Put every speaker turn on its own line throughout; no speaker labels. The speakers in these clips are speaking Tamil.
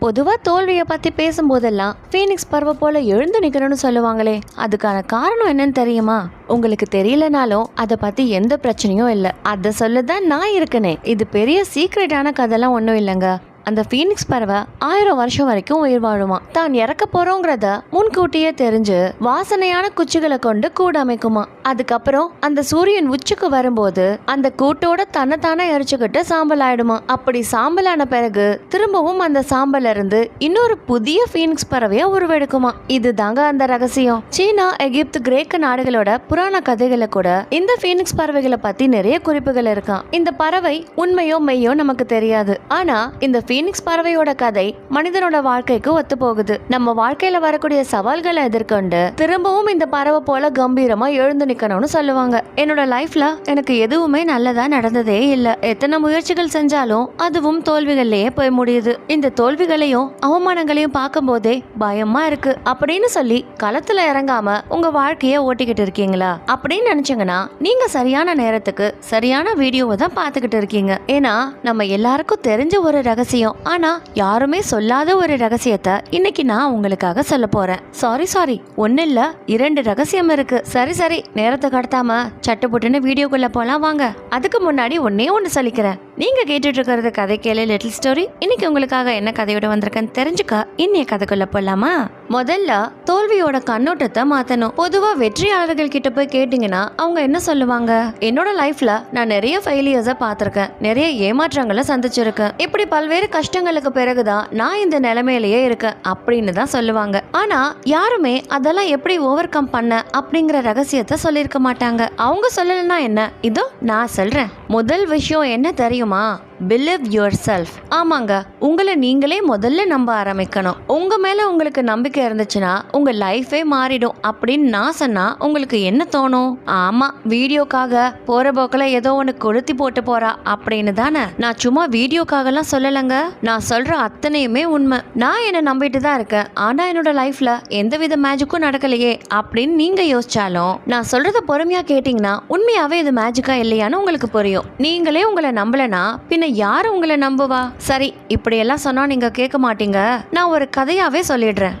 பொதுவா தோல்வியை பத்தி பேசும்போதெல்லாம் ஃபீனிக்ஸ் பறவை போல எழுந்து நிக்கணும்னு சொல்லுவாங்களே அதுக்கான காரணம் என்னன்னு தெரியுமா? உங்களுக்கு தெரியலனாலும் அதை பத்தி எந்த பிரச்சனையும் இல்லை. அதை சொல்லதான் நான் இருக்கனே. இது பெரிய சீக்ரெட்டான கதைலாம் ஒன்றும் இல்லைங்க. அந்த ஃபீனிக்ஸ் பறவை ஆயிரம் வருஷம் வரைக்கும் உயிர் வாழுமா? தான் இறக்க போறோங்கிறத முன்கூட்டியே தெரிஞ்சு வாசனையான குச்சிகளை கொண்டு கூடு அமைக்குமா? அதுக்கப்புறம் அந்த சூரியன் உச்சிக்கு வரும்போது அந்த கூட்டோட தன்னைத்தானே எரிச்சுக்கிட்டு சாம்பல் ஆயிடுமா? அப்படி சாம்பலான பிறகு திரும்பவும் அந்த சாம்பல்ல இருந்து இன்னொரு புதிய ஃபீனிக்ஸ் பறவையை உருவெடுக்குமா? இதுதாங்க அந்த ரகசியம். சீனா எகிப்து கிரேக்க நாடுகளோட புராண கதைகளை கூட இந்த ஃபீனிக்ஸ் பறவைகளை பத்தி நிறைய குறிப்புகள் இருக்கான் இந்த பறவை உண்மையோ மெய்யோ நமக்கு தெரியாது. ஆனா இந்த ஃபீனிக்ஸ் பறவையோட கதை மனிதனோட வாழ்க்கைக்கு ஒத்து போகுது நம்ம வாழ்க்கையில வரக்கூடிய சவால்களை எதிர்கொண்டு திரும்பவும் இந்த பறவை போல கம்பீரமா எழுந்து நிக்கணும்னு சொல்லுவாங்க. என்னோட லைஃப்ல எனக்கு எதுவுமே நல்லதா நடந்ததே இல்ல. எத்தனை முயற்சிகள் செஞ்சாலும் அதுவும் தோல்விகள்லயே போய் முடியுது. இந்த தோல்விகளையும் அவமானங்களையும் பார்க்கும் போதே பயமா இருக்கு. அப்படின்னு சொல்லி களத்துல இறங்காம உங்க வாழ்க்கைய ஓட்டிக்கிட்டு இருக்கீங்களா? அப்படின்னு நினைச்சீங்கன்னா நீங்க சரியான நேரத்துக்கு சரியான வீடியோவை தான் பார்த்துக்கிட்டு இருக்கீங்க. ஏன்னா நம்ம எல்லாருக்கும் தெரிஞ்ச ஒரு ரகசியம் ஆனா யாருமே சொல்லாத ஒரு ரகசியத்தை இன்னைக்கு நான் உங்களுக்காக சொல்ல போறேன். சாரி சாரி ஒன்றும் இல்ல இரண்டு ரகசியம் இருக்கு. சரி சரி. நேரத்தை கடத்தாம சட்டுப்புட்டுன்னு வீடியோக்குள்ள போலாம் வாங்க. அதுக்கு முன்னாடி ஒன்னே ஒன்னு சொல்லிக்கிறேன். நீங்கள் கேட்டுட்டு இருக்கிறது கதை கேளு லிட்டில் ஸ்டோரி இன்னைக்கு உங்களுக்காக என்ன கதையோட வந்திருக்கேன்னு தெரிஞ்சுக்க இன்னைய கதைக்குள்ள போலாமா? முதல்ல தோல்வியோட கண்ணோட்டத்தை மாற்றணும் பொதுவாக வெற்றியாளர்கள் கிட்ட போய் கேட்டிங்கன்னா அவங்க என்ன சொல்லுவாங்க? என்னோட லைஃப்பில் நான் நிறைய ஃபெயிலியர்ஸை பார்த்துருக்கேன். நிறைய ஏமாற்றங்களை சந்திச்சிருக்கேன். இப்படி பல்வேறு கஷ்டங்களுக்கு பிறகுதான் நான் இந்த நிலைமையிலேயே இருக்கேன் அப்படின்னு தான் சொல்லுவாங்க. ஆனால் யாருமே அதெல்லாம் எப்படி ஓவர் கம் பண்ண அப்படிங்கிற ரகசியத்தை சொல்லியிருக்க மாட்டாங்க. அவங்க சொல்லலைன்னா என்ன? இதோ நான் சொல்கிறேன் முதல் விஷயம் என்ன தெரியும்? நிஜமா பிலீவ் யுவர் செல்ஃப் ஆமாங்க உங்களை நீங்களே முதல்ல நம்ப ஆரம்பிக்கணும். உங்க மேல உங்களுக்கு நம்பிக்கை இருந்துச்சுன்னா உங்க லைஃபே மாறிடும் அப்படின்னு நான் சொன்னா உங்களுக்கு என்ன தோணும்? ஆமா வீடியோக்காக போற போக்கில் ஏதோ ஒன்று கொளுத்தி போட்டு போறா அப்படின்னு தானே? நான் சும்மா வீடியோக்காகலாம் சொல்லலைங்க. நான் சொல்ற அத்தனையுமே உண்மை. நான் என்ன நம்பிட்டு தான் இருக்கேன். ஆனா என்னோட லைஃப்ல எந்தவித மேஜிக்கும் நடக்கலையே அப்படின்னு நீங்க யோசிச்சாலும் நான் சொல்றத பொறுமையா கேட்டீங்கன்னா உண்மையாவே இது மேஜிக்கா இல்லையான்னு உங்களுக்கு புரியும். நீங்களே உங்களை நம்பலைன்னா பின்ன யார் உங்களை நம்புவா? சரி இப்படியெல்லாம் சொன்னா நீங்க கேட்க மாட்டீங்க. நான் ஒரு கதையாவே சொல்லிடுறேன்.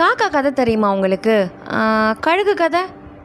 காக்கா கதை தெரியுமா உங்களுக்கு? கழுகு கதை?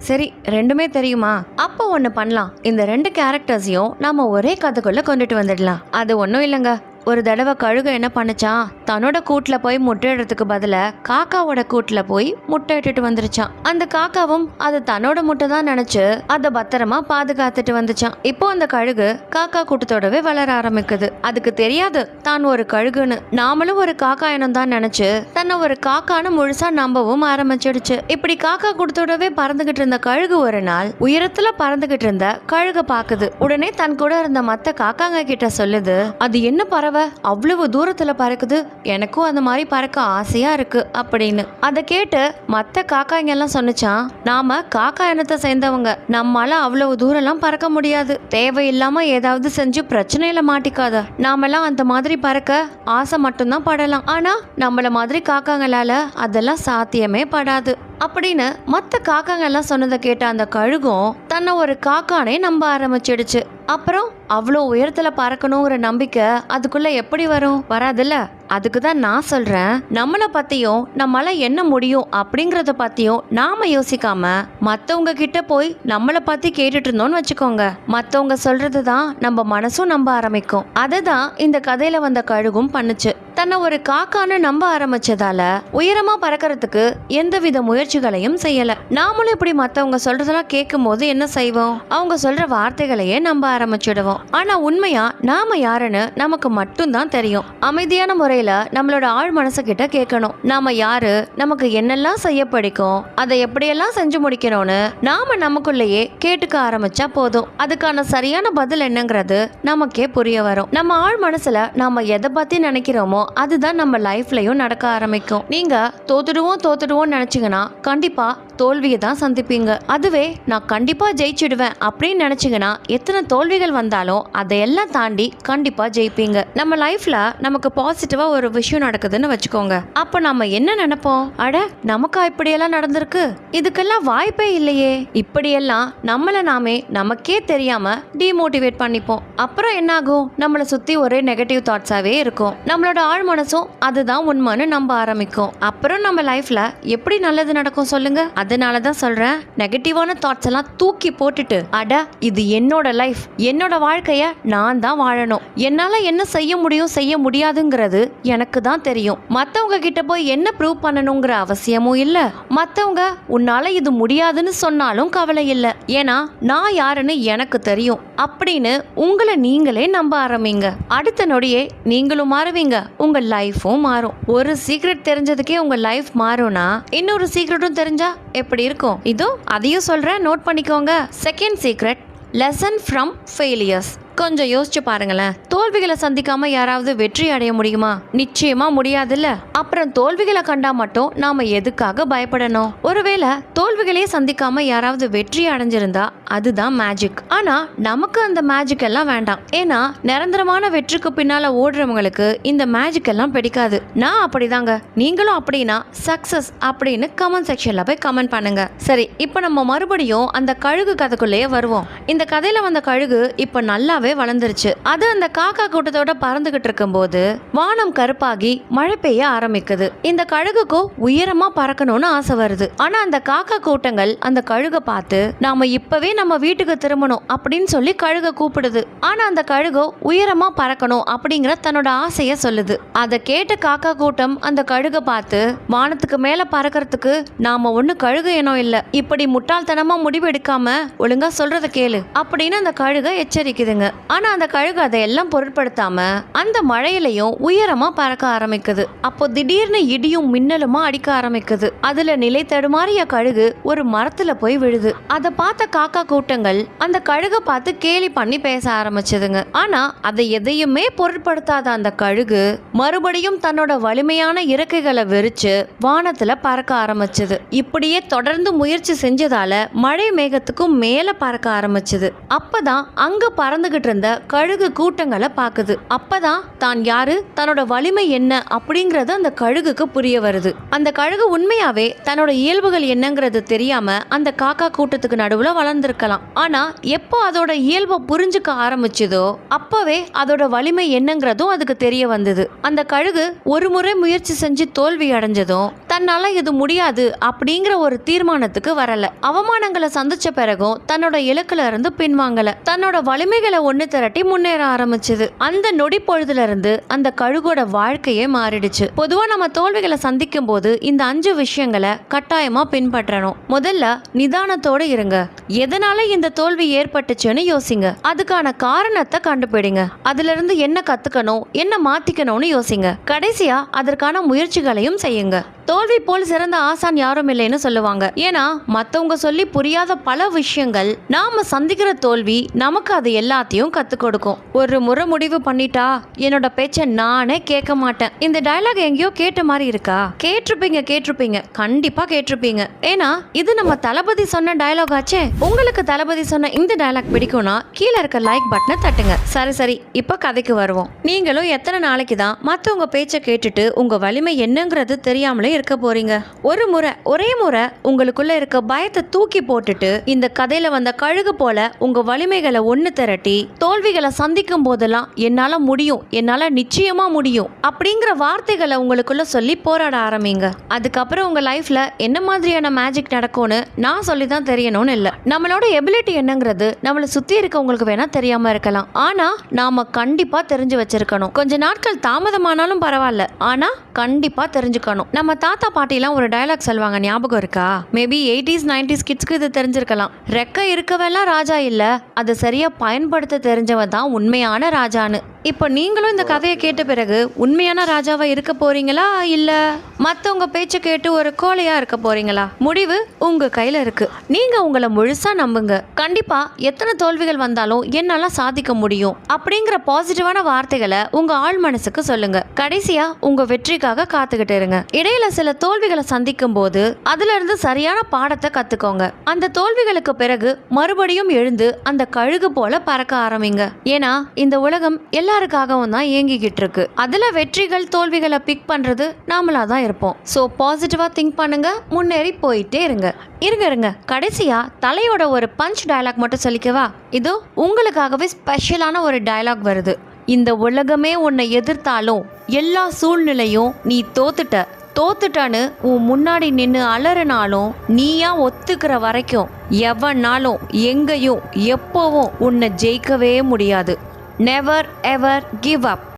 சரி ரெண்டுமே தெரியுமா? அப்போ ஒன்று பண்ணலாம். இந்த ரெண்டு கேரக்டர்ஸையும் நாம ஒரே கதைக்குள்ள கொண்டுட்டு வந்துடலாம். அது ஒன்றும் இல்லைங்க. ஒரு தடவை கழுகு என்ன பண்ணுச்சான் தன்னோட கூட்டில் போய் முட்டையிடுறதுக்கு பதிலாக காக்காவோட கூட்டில் போய் முட்டை இட்டுட்டு வந்துருச்சான். அந்த காக்காவும் அது தன்னோட முட்டை தான் நினச்சி அதை பத்திரமா பாதுகாத்துட்டு வந்துச்சான். இப்போ அந்த கழுகு காக்கா கூட்டத்தோடவே வளர ஆரம்பிக்குது. அதுக்கு தெரியாது தான் ஒரு கழுகுன்னு. நாமளும் ஒரு காக்கா இனம் தான் நினச்சி தன்னை ஒரு காக்கான்னு முழுசா நம்பவும் ஆரம்பிச்சிடுச்சு. இப்படி காக்கா கூட்டத்தோடவே பறந்துகிட்டு இருந்த கழுகு ஒரு நாள் உயரத்தில் பறந்துகிட்டு இருந்த கழுகை பார்க்குது உடனே தன் கூட இருந்த மற்ற காக்காங்க கிட்ட சொல்லுது அது என்ன பறவை? பறவை அவ்வளவு தூரத்துல பறக்குது. எனக்கும் அந்த மாதிரி பறக்க ஆசையா இருக்கு அப்படின்னு. அதை கேட்டு மத்த காக்காங்க எல்லாம் சொன்னுச்சான் நாம காக்கா இனத்தை சேர்ந்தவங்க நம்மால அவ்வளவு தூரம்லாம் பறக்க முடியாது. தேவையில்லாம ஏதாவது செஞ்சு பிரச்சனையில மாட்டிக்காத. நாமெல்லாம் அந்த மாதிரி பறக்க ஆசை மட்டும்தான் படலாம். ஆனா நம்மள மாதிரி காக்காங்களால அதெல்லாம் சாத்தியமே படாது. அப்படின்னு மற்ற காக்காங்க எல்லாம் சொன்னதை கேட்ட அந்த கழுகும் தன்னை ஒரு காக்கானே நம்ப ஆரம்பிச்சிடுச்சு. அப்புறம் அவ்வளோ உயரத்தில் பறக்கணுங்கிற நம்பிக்கை அதுக்குள்ளே எப்படி வரும்? வராதுல்ல? அதுக்கு தான் நான் சொல்கிறேன் நம்மளை பற்றியும் நம்மளால் என்ன முடியும் அப்படிங்கிறத பற்றியும் நாம் யோசிக்காம மற்றவங்க கிட்ட போய் நம்மளை பற்றி கேட்டுட்டு இருந்தோம்னு வச்சுக்கோங்க. மற்றவங்க சொல்கிறது தான் நம்ம மனசும் நம்ப ஆரம்பிக்கும். அதை தான் இந்த கதையில் வந்த கழுகும் பண்ணுச்சு. தன்னை ஒரு காக்கான்னு நம்ப ஆரம்பிச்சதால உயரமா பறக்கறதுக்கு எந்தவித முயற்சிகளையும் செய்யல. நாமளும் இப்படி மத்தவங்க சொல்றதெல்லாம் கேட்கும் போது என்ன செய்வோம்? அவங்க சொல்ற வார்த்தைகளையே நம்ப ஆரம்பிச்சிடுவோம். ஆனா உண்மையா நாம யாருன்னு நமக்கு மட்டும்தான் தெரியும். அமைதியான முறையில நம்மளோட ஆழ் மனசு கிட்ட கேட்கணும் நாம யாரு? நமக்கு என்னெல்லாம் செய்ய பிடிக்கும்? அதை எப்படியெல்லாம் செஞ்சு முடிக்கணும்னு நாம நமக்குள்ளேயே கேட்டுக்க ஆரம்பிச்சா போதும். அதுக்கான சரியான பதில் என்னங்கிறது நமக்கே புரிய வரும். நம்ம ஆழ் மனசுல நாம எதை பத்தி நினைக்கிறோமோ அதுதான் நம்ம லைஃப்லையும் நடக்க ஆரம்பிக்கும். நீங்க தோத்துடுவோம் தோத்துடுவோம் நினைச்சீங்கன்னா கண்டிப்பா தோல்வியை தான் சந்திப்பீங்க. அதுவே நான் கண்டிப்பாக ஜெயிச்சிடுவேன் அப்படின்னு நினச்சிங்கன்னா எத்தனை தோல்விகள் வந்தாலும் அதையெல்லாம் தாண்டி கண்டிப்பாக ஜெயிப்பீங்க. நம்ம லைஃப்பில் நமக்கு பாசிட்டிவாக ஒரு விஷயம் நடக்குதுன்னு வச்சுக்கோங்க. அப்போ நம்ம என்ன நினைப்போம்? அட நமக்கா இப்படியெல்லாம் நடந்திருக்கு? இதுக்கெல்லாம் வாய்ப்பே இல்லையே. இப்படியெல்லாம் நம்மளை நாமே நமக்கே தெரியாம டிமோட்டிவேட் பண்ணிப்போம். அப்புறம் என்னாகும்? நம்மளை சுத்தி ஒரே நெகட்டிவ் தாட்ஸாவே இருக்கும். நம்மளோட ஆழ் மனசும் அதுதான் உண்மைன்னு நம்ப ஆரம்பிக்கும். அப்புறம் நம்ம லைஃப்ல எப்படி நல்லது நடக்கும் சொல்லுங்க. அதனால தான் சொல்கிறேன் நெகட்டிவான தாட்ஸ் எல்லாம் தூக்கி போட்டுட்டு அட இது என்னோட லைஃப் என்னோட வாழ்க்கையை நான் தான் வாழணும். என்னால் என்ன செய்ய முடியும் செய்ய முடியாதுங்கிறது எனக்கு தான் தெரியும். மற்றவங்க கிட்ட போய் என்ன ப்ரூவ் பண்ணணுங்கிற அவசியமும் இல்லை. மற்றவங்க உன்னால் இது முடியாதுன்னு சொன்னாலும் கவலை இல்லை. ஏன்னா நான் யாருன்னு எனக்கு தெரியும். அப்படின்னு உங்களை நீங்களே நம்ப ஆரம்பிங்க. அடுத்த நொடியே நீங்களும் மாறுவீங்க. உங்கள் லைஃபும் மாறும். ஒரு சீக்ரெட் தெரிஞ்சதுக்கே உங்கள் லைஃப் மாறும்னா இன்னொரு சீக்ரெட்டும் தெரிஞ்சா எப்படி இருக்கும்? இதோ அதையும் சொல்றேன். நோட் பண்ணிக்கோங்க. Second secret lesson from failures கொஞ்சம் யோசிச்சு பாருங்களேன். தோல்விகளை சந்திக்காம யாராவது வெற்றி அடைய முடியுமா? நிச்சயமா முடியாதுல்ல. அப்புறம் தோல்விகளை கண்டா மட்டும் நாம எதுக்காக பயப்படணும்? ஒருவேளை தோல்விகளே சந்திக்காம யாராவது வெற்றி அடைஞ்சிருந்தா அதுதான் மேஜிக் ஆனா நமக்கு அந்த மேஜிக் எல்லாம் வேண்டாம். ஏன்னா நிரந்தரமான வெற்றிக்கு பின்னால ஓடுறவங்களுக்கு இந்த மேஜிக் எல்லாம் பிடிக்காது. நான் அப்படிதாங்க. நீங்களும் அப்படின்னா சக்சஸ் அப்படின்னு கமெண்ட் செக்ஷன்ல போய் கமெண்ட் பண்ணுங்க. சரி இப்போ நம்ம மறுபடியும் அந்த கழுகு கதைக்குள்ளேயே வருவோம். இந்த கதையில வந்த கழுகு இப்போ நல்லாவே வளர்ந்துருச்சு. அது அந்த காக்கா கூட்டத்தோட பறந்துகிட்டு இருக்கும்போது வானம் கருப்பாகி மழை பெய்ய ஆரம்பிக்குது. இந்த கழுகுக்கும் உயரமா பறக்கணும்னு ஆசை வருது. ஆனா அந்த காக்கா கூட்டங்கள் அந்த கழுகை பார்த்து நாம இப்பவே நம்ம வீட்டுக்கு திரும்பணும் அப்படின்னு சொல்லி கழுகை கூப்பிடுது. ஆனா அந்த கழுகோ உயரமா பறக்கணும் அப்படிங்கிற தன்னோட ஆசைய சொல்லுது. அதை கேட்ட காக்கா கூட்டம் அந்த கழுகை பார்த்து வானத்துக்கு மேல பறக்கறதுக்கு நாம ஒண்ணு கழுகு இனம் இல்ல. இப்படி முட்டாள்தனமா முடிவு எடுக்காம ஒழுங்கா சொல்றத கேளு அப்படின்னு அந்த கழுகை எச்சரிக்குதுங்க. ஆனால் அந்த கழுகு அதையெல்லாம் பொருட்படுத்தாமல் அந்த மழையிலையும் உயரமாக பறக்க ஆரம்பிக்குது. அப்போ திடீர்னு இடியும் மின்னலுமா அடிக்க ஆரம்பிக்குது. அதில் நிலை தடுமாறிய கழுகு ஒரு மரத்தில் போய் விழுது. அதை பார்த்த காக்கா கூட்டங்கள் அந்த கழுகை பார்த்து கேலி பண்ணி பேச ஆரம்பிச்சதுங்க. ஆனால் அதை எதையுமே பொருட்படுத்தாத அந்த கழுகு மறுபடியும் தன்னோட வலிமையான இறக்கைகளை விரிச்சு வானத்தில் பறக்க ஆரம்பிச்சது. இப்படியே தொடர்ந்து முயற்சி செஞ்சதால மழை மேகத்துக்கும் மேலே பறக்க ஆரம்பிச்சது. அப்பதான் அங்கே பறந்துகிட்டு இருந்த கழுகு கூட்டங்களை பார்க்குது. அப்பதான் தான் யாரு தன்னோட வலிமை என்ன அப்படிங்கறது அந்த கழுகுக்கு புரிய வருது. அந்த கழுகு உண்மையாவே தன்னோட இயல்புகள் என்னங்கிறது தெரியாம அந்த காக்கா கூட்டத்துக்கு நடுவுல வளர்ந்துருக்கலாம். ஆனா எப்போ அதோட இயல்பை புரிஞ்சுக்க ஆரம்பிச்சதோ அப்பவே அதோட வலிமை என்னங்கிறதும் அதுக்கு தெரிய வந்தது. அந்த கழுகு ஒரு முறை முயற்சி செஞ்சு தோல்வி அடைஞ்சதும் தன்னால் இது முடியாது அப்படிங்கிற ஒரு தீர்மானத்துக்கு வரல. அவமானங்களை சந்திச்ச பிறகும் தன்னோட இலக்குல இருந்து பின்வாங்கல. தன்னோட வலிமைகளை ஒன்று திரட்டி முன்னேற ஆரம்பிச்சது. அந்த நொடி பொழுதுல இருந்து அந்த கழுகோட வாழ்க்கையே மாறிடுச்சு. பொதுவா நம்ம தோல்விகளை சந்திக்கும் போது இந்த அஞ்சு விஷயங்களை கட்டாயமா பின்பற்றணும். முதல்ல நிதானத்தோட இருங்க. எதனால இந்த தோல்வி ஏற்பட்டுச்சுன்னு யோசிங்க. அதுக்கான காரணத்தை கண்டுபிடிங்க. அதுல இருந்து என்ன கத்துக்கணும் என்ன மாத்திக்கணும்னு யோசிங்க. கடைசியா அதற்கான முயற்சிகளையும் செய்யுங்க. தோல்வி போல் சிறந்த ஆசான் யாரும் இல்லைன்னு சொல்லுவாங்க. ஏன்னா மற்றவங்க சொல்லி புரியாத பல விஷயங்கள் நாம சந்திக்கிற தோல்வி நமக்கு அது எல்லாத்தையும் கத்துக் கொடுக்கும். ஒரு முறை முடிவு பண்ணிட்டா என்னோட பேச்சை நானே கேட்க மாட்டேன். இந்த டயலாக் எங்கேயோ கேட்ட மாதிரி இருக்கா? கேட்டிருப்பீங்க கேட்டிருப்பீங்க. கண்டிப்பா கேட்டிருப்பீங்க. ஏன்னா இது நம்ம தளபதி சொன்ன டயலாக் ஆச்சே? உங்களுக்கு தளபதி சொன்ன இந்த டயலாக் பிடிக்கும்னா கீழே இருக்க லைக் பட்டனை தட்டுங்க. சரி சரி. இப்போ கதைக்கு வருவோம். நீங்களும் எத்தனை நாளைக்கு தான் மற்றவங்க பேச்சை கேட்டுட்டு உங்க வலிமை என்னங்கிறது தெரியாமலே இருக்க போறீங்க? ஒரு முறை ஒரே முறை உங்களுக்குள்ள இருக்க பயத்தை தூக்கி போட்டுட்டு இந்த கதையில வந்த கழுகு போல உங்க வலிமைகளை ஒண்ணு திரட்டி தோல்விகளை சந்திக்கும் போதெல்லாம் என்னால முடியும் என்னால நிச்சயமா முடியும் அப்படிங்கிற வார்த்தைகளை உங்களுக்குள்ள சொல்லி போராட ஆரம்பிங்க. அதுக்கப்புறம் உங்க லைஃப்ல என்ன மாதிரியான மேஜிக் நடக்கும்னு நான் சொல்லி தான் தெரியணும்னு இல்லை. நம்மளோட எபிலிட்டி என்னங்கிறது நம்மளை சுத்தி இருக்கவங்களுக்கு வேணா தெரியாம இருக்கலாம். ஆனா நாம கண்டிப்பா தெரிஞ்சு வச்சிருக்கணும். கொஞ்ச நாட்கள் தாமதமானாலும் பரவாயில்ல. ஆனா கண்டிப்பா தெரிஞ்சுக்கணும். நம்ம தாத்தா பாட்டிலாம் ஒரு டைலாக் சொல்லுவாங்க ஞாபகம் இருக்கா? மேபி எயிட்டிஸ் நைன்டிஸ் கிட்ஸ்க்கு இது தெரிஞ்சிருக்கலாம். ரெக்க இருக்கவெல்லாம் ராஜா இல்லை. அதை சரியாக பயன்படுத்த தெரிஞ்சவன் தான் உண்மையான ராஜான்னு. இப்போ நீங்களும் இந்த கதையை கேட்ட பிறகு உண்மையான ராஜாவா இருக்க போறீங்களா இல்லை மற்றவங்க பேச்சை கேட்டு ஒரு கோழையாக இருக்க போறீங்களா? முடிவு உங்கள் கையில் இருக்கு. நீங்கள் உங்களை முழுசாக நம்புங்க. கண்டிப்பாக எத்தனை தோல்விகள் வந்தாலும் என்னால் சாதிக்க முடியும் அப்படிங்கிற பாசிட்டிவான வார்த்தைகளை உங்கள் ஆழ் மனசுக்கு சொல்லுங்க. கடைசியாக உங்கள் வெற்றிக்காக காத்துக்கிட்டு இருங்க. இடையில சில தோல்விகளை சந்திக்கும் போது அதுல இருந்து சரியான பாடத்தை கத்துக்கோங்க. அந்த தோல்விகளுக்கு பிறகு மறுபடியும் எழுந்து அந்த கழுகு போல பறக்க ஆரம்பிங்க. ஏன்னா இந்த உலகம் எல்லாருக்காகவும் தான் இயங்கிக்கிட்டு இருக்கு. அதுல வெற்றிகள் தோல்விகளை பிக் பண்றது நாமளா தான் இருப்போம். ஸோ பாசிட்டிவா திங்க் பண்ணுங்க முன்னேறி போயிட்டே இருங்க. இருங்க இருங்க. கடைசியா தலையோட ஒரு பஞ்ச் டயலாக் மட்டும் சொல்லிக்கவா? இது உங்களுக்காகவே ஸ்பெஷலான ஒரு டயலாக் வருது. இந்த உலகமே உன்னை எதிர்த்தாலும் எல்லா சூழ்நிலையும் நீ தோத்துட்ட. தோத்துட்டான்னு உன் முன்னாடி நின்று அலறினாலும் நீயா ஒத்துக்கிற வரைக்கும் எவனாலும் எங்கேயும் எப்போவும் உன்னை ஜெயிக்கவே முடியாது. Never ever give up